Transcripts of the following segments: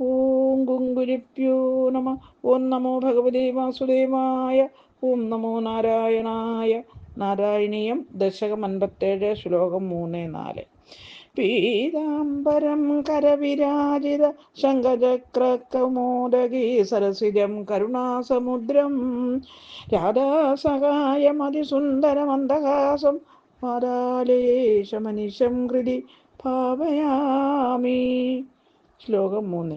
ഓം കുങ്കുരിപ്യോ നമ. ഓം നമോ ഭഗവതേ വാസുദേവായ. ഓം നമോ നാരായണായ. നാരായണീയം ദശകം അൻപത്തേഴ് ശ്ലോകം മൂന്ന് നാല്. പീതാംബരം കരവിരാജിത ശങ്കചക്രകമോദകി സരസിജം കരുണാസമുദ്രം. രാധാസഹായമതിസുന്ദരമന്ദഹാസം പാരാലേശമനിശം കൃതി ഭാവയാമി. ശ്ലോകം മൂന്ന്.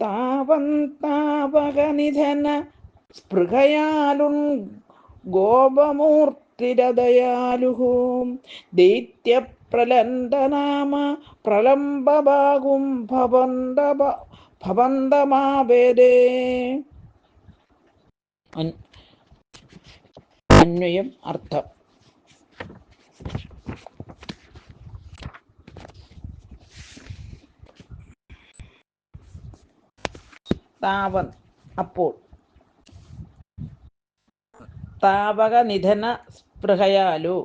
താപം താപകനിധന ഗോപമൂർത്തിരദയാലുഹൂം. ദൈത്യപ്രലന്തനാമ പ്രലംബഭാഗും ഭവന്ത ഭവന്തമാവേരേ അന്വയം അർത്ഥം. താവൻ അപ്പോൾ താപക നിധന സ്പൃഹയാലു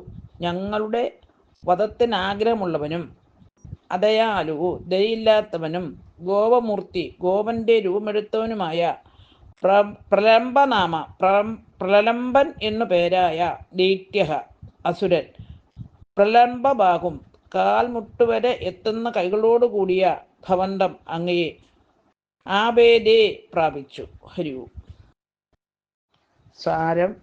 ഞങ്ങളുടെ വധത്തിനാഗ്രഹമുള്ളവനും അതയാലു ദയില്ലാത്തവനും ഗോപമൂർത്തി ഗോപന്റെ രൂപമെടുത്തവനുമായ പ്ര പ്രലംബനാമ പ്ര പ്രലംബൻ എന്നു പേരായ ദൈത്യ അസുരൻ പ്രലംബഭാഗം കാൽമുട്ടുവരെ എത്തുന്ന കൈകളോടുകൂടിയ ഭവന്തം അങ്ങയെ ആബേദേ പ്രാപിച്ചു. ഹരിവു സാരം.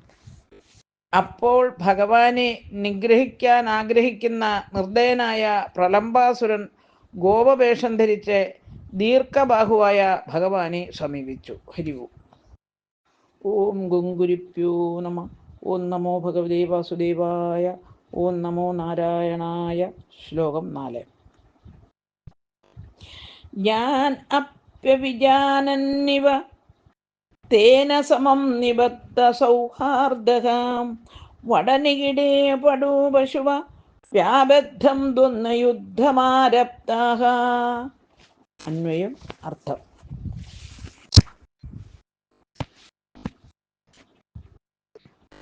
അപ്പോൾ ഭഗവാനെ നിഗ്രഹിക്കാൻ ആഗ്രഹിക്കുന്ന നിർദ്ദയനായ പ്രലംബാസുരൻ ഗോപവേഷം ധരിച്ച് ദീർഘബാഹുവായ ഭഗവാനെ സമീപിച്ചു. ഹരിവു ഓം. ഗുങ്കുരിപ്യോ നമ. ഓം നമോ ഭഗവതേ വാസുദേവായ. ഓം നമോ നാരായണായ. ശ്ലോകം നാല്. ഞാൻ അപ്യവിജാനന്നിവ തേന സമം നിബത്ത സൗഹാർദ്ദകാം. വടനികിടേ പടു പശുവ. വ്യാബദ്ധം തൊന്ന യുദ്ധമാരപ്താഹ അന്വയം അർത്ഥം.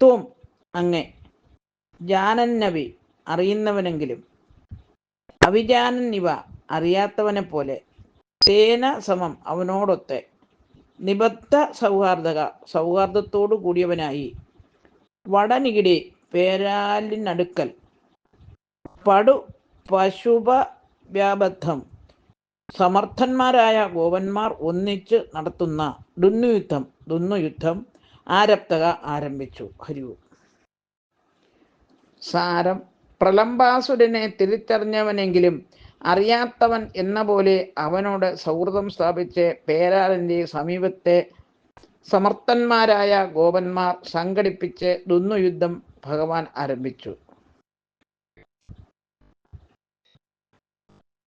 ത്വം അങ്ങെ. ജാനന്നവി അറിയുന്നവനെങ്കിലും. അവിജാനൻ ഇവ അറിയാത്തവനെ പോലെ തേന സമം അവനോടൊത്തെ. നിബദ്ധ സൗഹാർദ്ദക സൗഹാർദ്ദത്തോടു കൂടിയവനായി. വടനികിടി പേരാലിനടുക്കൽ. പടു പശുപ വ്യാബദ്ധം സമർത്ഥന്മാരായ ഗോപന്മാർ ഒന്നിച്ച് നടത്തുന്ന ദുന്നുയുദ്ധം ദുന്നുയുദ്ധം ആരപ്തക ആരംഭിച്ചു. ഹരിവു സാരം. പ്രലംബാസുരനെ തിരിച്ചറിഞ്ഞവനെങ്കിലും അറിയാത്തവൻ എന്ന പോലെ അവനോട് സൗഹൃദം സ്ഥാപിച്ച് പേരാറിന്റെ സമീപത്തെ സമർത്ഥന്മാരായ ഗോപന്മാർ സംഘടിപ്പിച്ച് ദുന്നുയുദ്ധം ഭഗവാൻ ആരംഭിച്ചു.